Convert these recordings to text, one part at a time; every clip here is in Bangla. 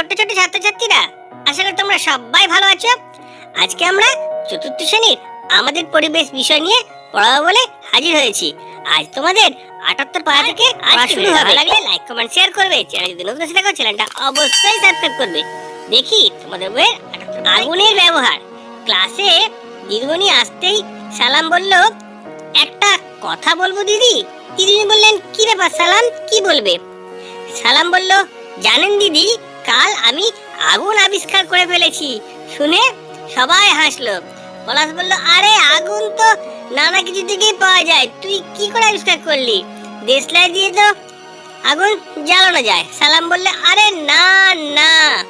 ছোট্ট ছোট্ট ছাত্রছাত্রীরা আশা করি তোমরা সবাই ভালো আছো। আজকে আমরা চতুর্থ শ্রেণির আমাদের পরিবেশ বিষয় নিয়ে পড়াবো বলে হাজির হয়েছি। আজ তোমাদের আটাত্তর পাড়া থেকে পড়া শুরু হবে। লাগলে লাইক কমেন্ট শেয়ার করবে। চ্যানেল যদি নতুন এসে থাকো চ্যানেলটা অবশ্যই সাবস্ক্রাইব করবে। দেখি তোমাদের বইয়ের আগুনের ব্যবহার। ক্লাসে দিদিমণি আসতেই সালাম বলল একটা কথা বলব দিদি? দিদিমণি বললেন কি ব্যাপার সালাম? কি বলবে? সালাম বলল জানেন দিদি কাল আমি আগুন আবিষ্কার করে ফেলেছি। শুনে সবাই হাসলো। পলাশ বলল, আরে, আগুন তো নানা কিছু দিকেই পাওয়া যায়। তুই কি করে আবিষ্কার করলি? দেশলাই দিয়ে তো আগুন জ্বালানো যায়। সালাম বললে, আরে, না না।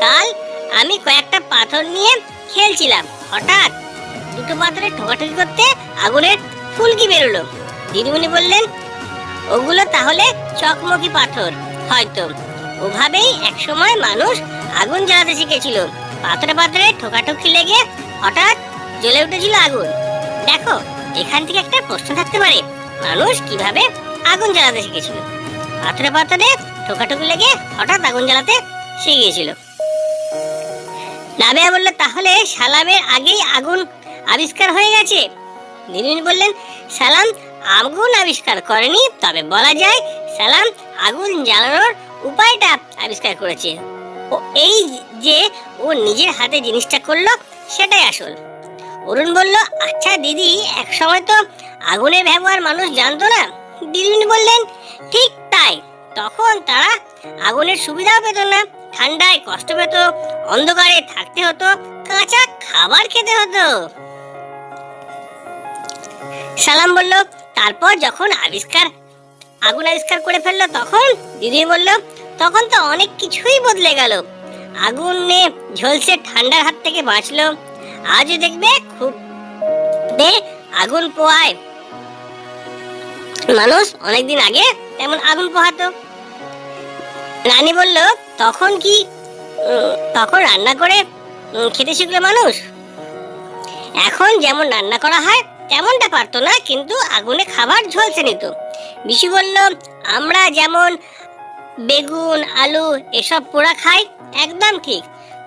কাল আমি কয়েকটা পাথর নিয়ে খেলছিলাম। হঠাৎ দুটো পাথরে ঠোকাঠুকি করতে আগুনের ফুলকি বেরোলো। দিদিমণি বললেন, ওগুলো তাহলে চকমকি পাথর, হয়তো। ওভাবেই একসময় মানুষ আগুন জ্বালাতে শিখেছিল। পাথরে পাথরে ঠোকাঠুকি লেগে হঠাৎ জ্বলে উঠেছিল আগুন। দেখো, এখান থেকে একটা প্রশ্ন থাকতে পারে, মানুষ কীভাবে আগুন জ্বালাতে শিখেছিল? পাথরে পাথরে ঠোকাঠুকি লেগে হঠাৎ আগুন জ্বালাতে শিখে গিয়েছিল রাবেয়া বলল, তাহলে সালামের আগেই আগুন আবিষ্কার হয়ে গেছে? দিদিমণি বললেন, সালাম আগুন আবিষ্কার করেনি, তবে বলা যায় সালাম আগুন জ্বালানোর উপায়টা আবিষ্কার করেছে। ও এই যে ও নিজের হাতে জিনিসটা করল, সেটাই আসল। অরুণ বলল আচ্ছা দিদি এক সময় তো আগুনের ব্যবহার মানুষ জানতো না? দিদিমণি বললেন, ঠিক তাই। তখন তারা আগুনের সুবিধাও পেত না। ঠান্ডায় কষ্ট পেত, অন্ধকারে থাকতে হতো, কাঁচা খাবার খেতে হতো। সালাম বলল, তারপর যখন আবিষ্কার, আগুন আবিষ্কার করে ফেলল তখন? দিদি বলল তখন তো অনেক কিছুই বদলে গেল। আগুনে ঝলসে ঠান্ডার হাত থেকে বাঁচলো। আজও দেখবে খুব আগুন পোহায়। মানুষ অনেকদিন আগে তেমন আগুন পোহাতো। রানী বলল, তখন কি তখন রান্না করে খেতে শিখলো মানুষ? এখন যেমন রান্না করা হয়, তেমনটা পারতো না, কিন্তু আগুনে খাবার ঝলসে নিত। বিশু বলল, আমরা যেমন বেগুন, আলু, এসব পোড়া খাই একদম ঠিক।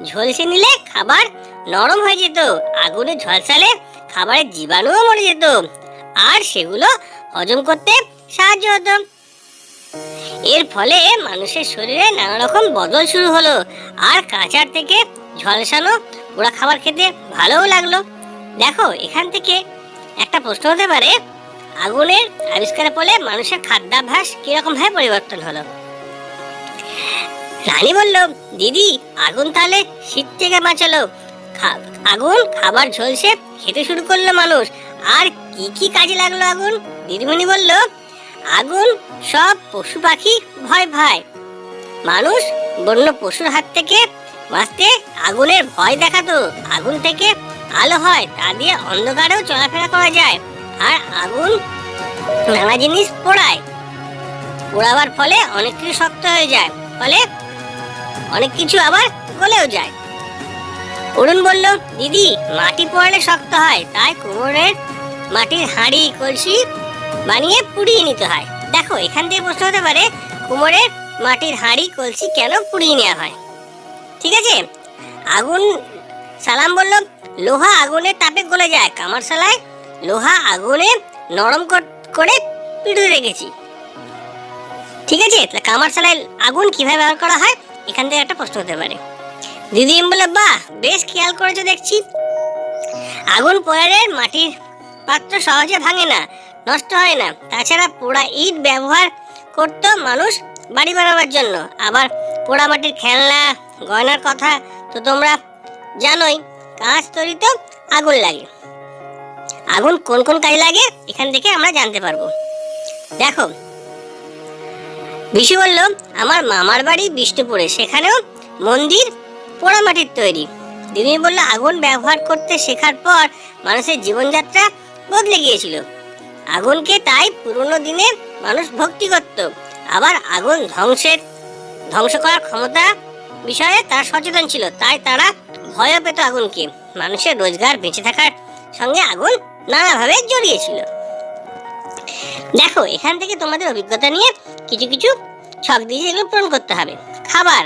ঝলসে নিলে খাবার নরম হয়ে যেত, আগুনে ঝলসালে খাবারের জীবাণুও মরে যেত। আর সেগুলো হজম করতে সাহায্য হতো। এর ফলে মানুষের শরীরে নানা রকম বদল শুরু হলো, আর কাঁচার থেকে ঝলসানো পোড়া খাবার খেতে ভালোও লাগল। দেখো, এখান থেকে একটা প্রশ্ন হতে পারে, আগুনের আবিষ্কারের ফলে মানুষের খাদ্যাভ্যাস কীরকম ভাবে পরিবর্তন হলো? রানী বলল, দিদি, আগুন তাহলে শীত থেকে বাঁচালো। আগুন, খাবার ঝলসে খেতে শুরু করল মানুষ। আর কি কি কাজে লাগল আগুন? দিদিমণি বলল, আগুন সব পশু পাখি ভয় ভয় মানুষ বন্য পশুর হাত থেকে বাঁচতে আগুনের ভয় দেখাতো। আগুন থেকে আলো হয়, তা দিয়ে অন্ধকারেও চলাফেরা করা যায়। আর আগুন নানা জিনিস পোড়ায়। পোড়াবার ফলে অনেক কিছু শক্ত হয়ে যায়। ফলে অনেক কিছু আবার গলেও যায়। অরুণ বলল, দিদি, মাটি পোড়ালে শক্ত হয়, তাই কোমরের মাটির হাঁড়ি, কলসি বানিয়ে পুড়িয়ে নিতে হয়। দেখো, এখান থেকে প্রশ্ন হতে পারে, কোমরের মাটির হাঁড়ি, কলসি কেন পুড়িয়ে নেওয়া হয়? ঠিক আছে? আগুন, সালাম বলল, লোহা আগুনের তাপে গলে যায়। কামার শালায় লোহা আগুনে নরম করে পিড়ে রেখেছি। ঠিক আছে? তাহলে কামার শালায় আগুন কীভাবে ব্যবহার করা হয়? এখান থেকে একটা প্রশ্ন হতে পারে। দিদি বলে, বাহ, বেশ খেয়াল করেছ দেখছি। আগুন পোড়ালে মাটির পাত্র সহজে ভাঙে না, নষ্ট হয় না। তাছাড়া পোড়া ইট ব্যবহার করতো মানুষ বাড়ি বানাবার জন্য। আবার পোড়া মাটির খেলনা, গয়নার কথা তো তোমরা জানোই, কাঁচ তৈরিতেও আগুন লাগে। আগুন কোন কোন কাজে লাগে? এখান থেকে আমরা জানতে পারব। দেখো বিশু বলল, আমার মামার বাড়ি বিষ্ণুপুরে। সেখানেও মন্দির পোড়া মাটির তৈরি। দিদি বলল, আগুন ব্যবহার করতে শেখার পর মানুষের জীবনযাত্রা বদলে গিয়েছিল। আগুনকে তাই পুরনো দিনে মানুষ ভক্তি করত। আবার আগুন ধ্বংসের, ধ্বংস করার ক্ষমতা বিষয়ে তারা সচেতন ছিল। তাই তারা ভয়ও পেত আগুনকে। মানুষের রোজগার বেঁচে থাকার সঙ্গে আগুন নানাভাবে জড়িয়েছিল দেখো, এখান থেকে তোমাদের অভিজ্ঞতা নিয়ে কিছু কিছু ছক দিয়ে এগুলো পূরণ করতে হবে। খাবার,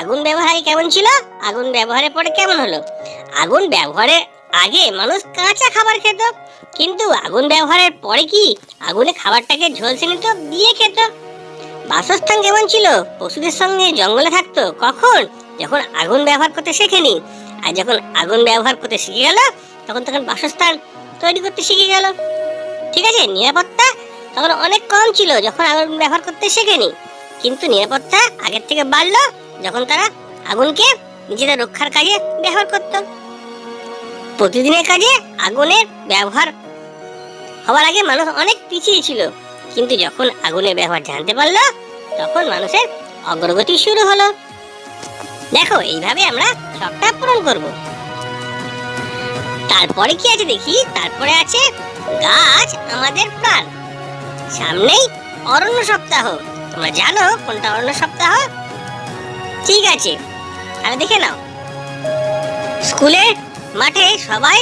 আগুন ব্যবহারে কেমন ছিল? আগুন ব্যবহারের পরে কেমন হলো? আগুন ব্যবহারের আগে মানুষ কাঁচা খাবার খেত, কিন্তু আগুন ব্যবহারের পরে কি আগুনে খাবারটাকে ঝলসে নিত দিয়ে খেত? বাসস্থান কেমন ছিল? পশুদের সঙ্গে জঙ্গলে থাকতো? কখন? যখন আগুন ব্যবহার করতে শেখেনি। আর যখন আগুন ব্যবহার করতে শিখে গেল, তখন তখন বাসস্থান তৈরি করতে শিখে গেল। ঠিক আছে? নিরাপত্তা তখন অনেক কম ছিল যখন আগুন ব্যবহার করতে শেখেনি। কিন্তু নিরাপত্তা আগের থেকে বাড়লো যখন তারা আগুনকে নিজেদের রক্ষার কাজে ব্যবহার করত। প্রতিদিনের কাজে আগুনের ব্যবহার হওয়ার আগে মানুষ অনেক পিছিয়ে ছিল। কিন্তু যখন আগুনের ব্যবহার জানতে পারল, তখন মানুষের অগ্রগতি শুরু হলো। দেখো, এইভাবে আমরা সবটা পূরণ করব। তারপরে কি আছে দেখি? তারপরে আছে গাছ আমাদের প্রাণ। সামনেই অরণ্য সপ্তাহ। তোমরা জানো কোনটা অরণ্য সপ্তাহ? ঠিক আছে, তাহলে দেখে নাও। স্কুলের মাঠে সবাই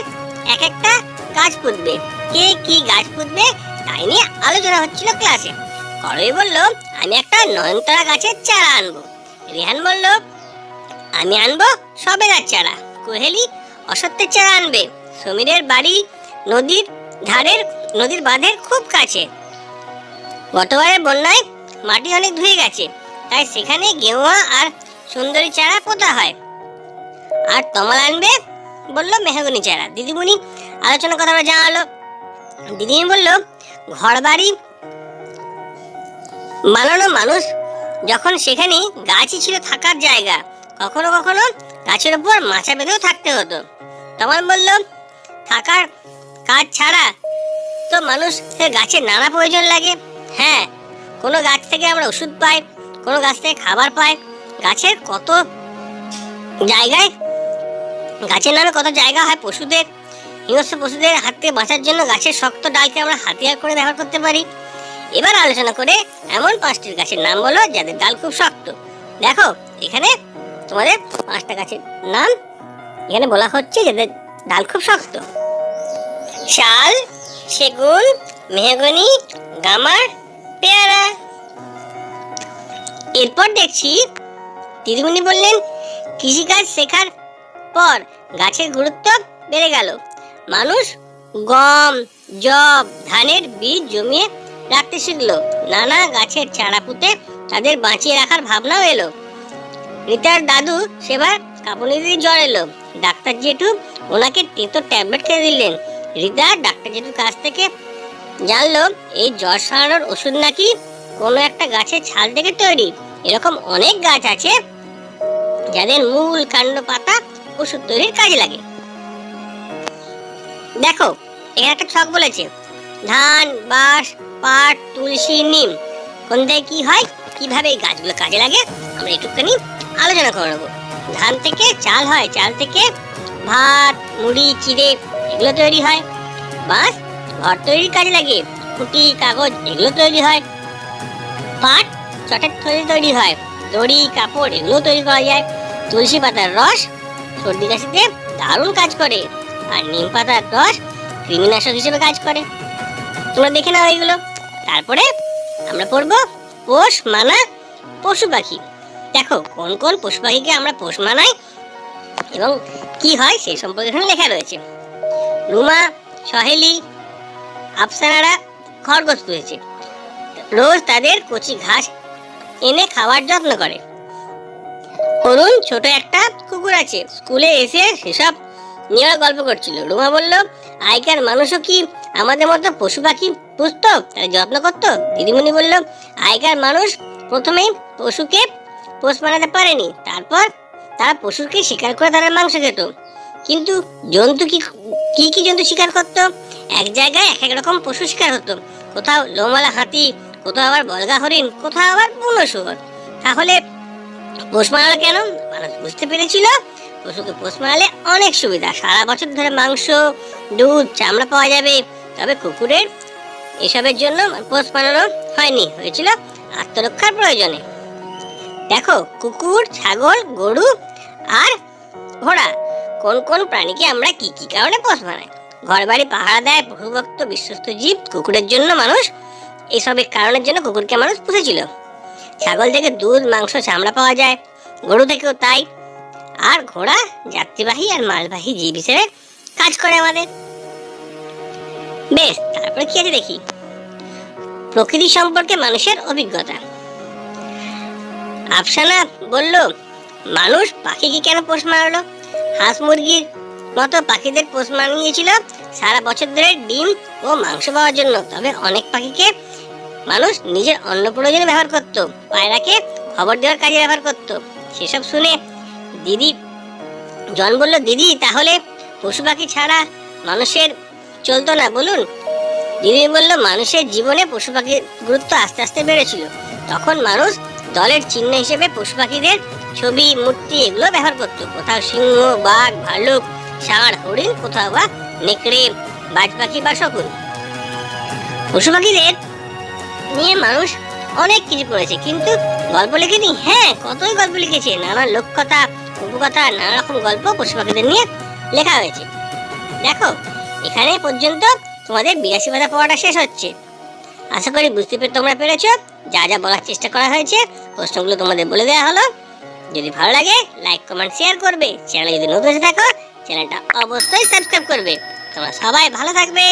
এক একটা গাছ পুঁতবে। কে কি গাছ পুঁতবে তাই নিয়ে আলোচনা হচ্ছিল ক্লাসে। করবি বলল, আমি একটা নয়নতারা গাছের চারা আনব। রেহান বলল, আমি আনব সবে গাছ চারা। কোহেলি অসত্যের চারা আনবে। সমীরের বাড়ি নদীর ধারের, নদীর বাঁধের খুব কাছে। গতবারের বন্যায় মাটি অনেক ধুয়ে গেছে, তাই সেখানে গেওয়া আর সুন্দরী চারা পোতা হয়। আর তমাল আনবে, বলল মেহগনি চারা। দিদিমণি আলোচনা কথা আমরা জানালো দিদিমণি বলল ঘর বাড়ি বানানো মানুষ যখন সেখানে গাছই ছিল থাকার জায়গা, কখনো কখনো গাছের উপর মাছা বেঁধেও থাকতে হতো। তমাল বলল, থাকার কাজ ছাড়া তো মানুষের গাছের নানা প্রয়োজন লাগে। হ্যাঁ কোনো গাছ থেকে আমরা ওষুধ পাই, কোনো গাছ থেকে খাবার পাই, গাছের কত জায়গায়, গাছের নামে কত জায়গা হয় পশুদের, হিংস্র পশুদের হাত থেকে বাঁচার জন্য গাছের শক্ত ডালকে আমরা হাতিয়ার করে ব্যবহার করতে পারি। এবার আলোচনা করে এমন পাঁচটি গাছের নাম বলো যাদের ডাল খুব শক্ত। দেখো, এখানে তোমাদের পাঁচটা গাছের নাম, এখানে বলা হচ্ছে যাদের ডাল খুব শক্ত। শাল, সেগুন, মেহগনি, গামার পেয়ারা। এরপর দেখছি দিদিমণি বললেন, কৃষিকাজ শেখার পর গাছের গুরুত্ব বেড়ে গেল। মানুষ গম জব ধানের বীজ জমিয়ে রাখতে শিখলো। নানা গাছের চারা পুঁতে তাদের বাঁচিয়ে রাখার ভাবনাও এলো। রিতার দাদু সেবার কাঁপুনি দিয়ে জ্বর এলো। ডাক্তার জেঠু ওনাকে তেতো ট্যাবলেট খেয়ে দিলেন। রিতা ডাক্তার জেঠুর কাছ থেকে জানলো, এই জ্বর সারানোর ওষুধ নাকি কোনো একটা গাছের ছাল থেকে তৈরি। এরকম অনেক গাছ আছে যাদের মূল কাণ্ড পাতা ওষুধ তৈরির কাজে লাগে। দেখো, এখানে একটা ছক বলেছে, ধান, বাঁশ, পাট, তুলসী, নিম। কোনটায় কি হয়, কীভাবে এই গাছগুলো কাজে লাগে, আমরা একটুখানি আলোচনা করে নেব। ধান থেকে চাল হয়, চাল থেকে ভাত, মুড়ি, চিড়ে, এগুলো তৈরি হয়। বাঁশ ঘর তৈরির কাজে লাগে খুঁটি, কাগজ এগুলো তৈরি হয়। পাট, চটের তৈরি তৈরি হয়। দড়ি, কাপড় এগুলো তৈরি করা যায়। তুলসী পাতার রস, সর্দি কাশিতে দারুণ কাজ করে। আর নিম পাতার রস কৃমিনাশক হিসেবে কাজ করে। তোমরা দেখে নাও এগুলো। তারপরে আমরা পড়ব পোষ মানা পশু পাখি। দেখো, কোন কোন পশু পাখিকে আমরা পোষ মানাই এবং কি হয় সেই সম্পর্কে এখানে লেখা রয়েছে। রুমা সহেলি আফসানারা খরগোশ পুষেছে রোজ তাদের কচি ঘাস এনে খাওয়ার যত্ন করে। অরুণ ছোট একটা কুকুর আছে। স্কুলে এসে সেসব নিয়ে গল্প করছিল। রুমা বলল, আগেকার মানুষও কি আমাদের মতো পশু পাখি পুষত? তারা যত্ন করতো? দিদিমণি বলল, আগেকার মানুষ প্রথমেই পশুকে পোষ মানাতে পারেনি। তারপর তারা পশুকে শিকার করে তারা মাংস খেত। কিন্তু জন্তু কি কি জন্তু শিকার করতো? এক জায়গায় এক এক রকম পশু শিকার হতো। কোথাও লোমালা হাতি, কোথাও আবার বলগা হরিণ, কোথাও আবার বুনো শুয়োর। তাহলে পোষ মানালো কেন? মানুষ বুঝতে পেরেছিল, পশুকে পোষ মানালে অনেক সুবিধা। সারা বছর ধরে মাংস, দুধ, চামড়া পাওয়া যাবে। তবে কুকুরের এসবের জন্য পোষ মানানো হয়নি, হয়েছিল আত্মরক্ষার প্রয়োজনে। দেখো, কুকুর, ছাগল, গরু আর ঘোড়া, কোন কোন প্রাণীকে আমরা কি কি কারণে পোষ মানাই? ঘর বাড়ি পাহারা দেয় পশুভক্ত বিশ্বস্ত জীব, কুকুরের জন্য মানুষ। এসবের কারণের জন্য কুকুরকে মানুষ পুষেছিল। ছাগল থেকে দুধ, মাংস, চামড়া পাওয়া যায়। গরু থেকেও তাই। আর ঘোড়া যাত্রীবাহী আর মালবাহী জীব হিসেবে কাজ করে আমাদের। বেশ, তারপরে কি আছে দেখি? প্রকৃতি সম্পর্কে মানুষের অভিজ্ঞতা। আফসানা বলল, মানুষ পাখিকে কেন পোষ মারলো? হাঁস মুরগির মতো পাখিদের পোষ মানিয়েছিল সারা বছর ধরে ডিম ও মাংস পাওয়ার জন্য। তবে অনেক পাখিকে মানুষ নিজের অন্ন প্রয়োজনে ব্যবহার করত, পায়রাকে খবর দেওয়ার কাজে ব্যবহার করত। সেসব শুনে দিদি, জন বলল, দিদি, তাহলে পশু পাখি ছাড়া মানুষের চলতো না, বলুন? দিদি বলল, মানুষের জীবনে পশু পাখির গুরুত্ব আস্তে আস্তে বেড়েছিল। তখন মানুষ দলের চিহ্ন হিসেবে পশু পাখিদের ছবি, মূর্তি এগুলো ব্যবহার করতো। কোথাও সিংহ, বাঘ ভালুক ষাঁড় হরিণ কোথাও বা নেকড়ে বাজ পাখি বা শকুন। পশু পাখিদের নিয়ে মানুষ অনেক কিছু করেছে, কিন্তু গল্প লিখেনি? হ্যাঁ কতই গল্প লিখেছে? নানা লোককথা উপকথা নানা রকম গল্প পশু পাখিদের নিয়ে লেখা হয়েছে। দেখো, এখানে পর্যন্ত তোমাদের বিরাশি পাতা পড়াটা শেষ হচ্ছে। আশা করি বুঝতে পেরে তোমরা পেরেছ। যা যা বলার চেষ্টা করা হয়েছে, প্রশ্নগুলো তোমাদের বলে দেওয়া হলো। যদি ভালো লাগে লাইক কমেন্ট শেয়ার করবে। চ্যানেলে যদি নতুন এসে থাকো চ্যানেলটা অবশ্যই সাবস্ক্রাইব করবে। তোমরা সবাই ভালো থাকবে।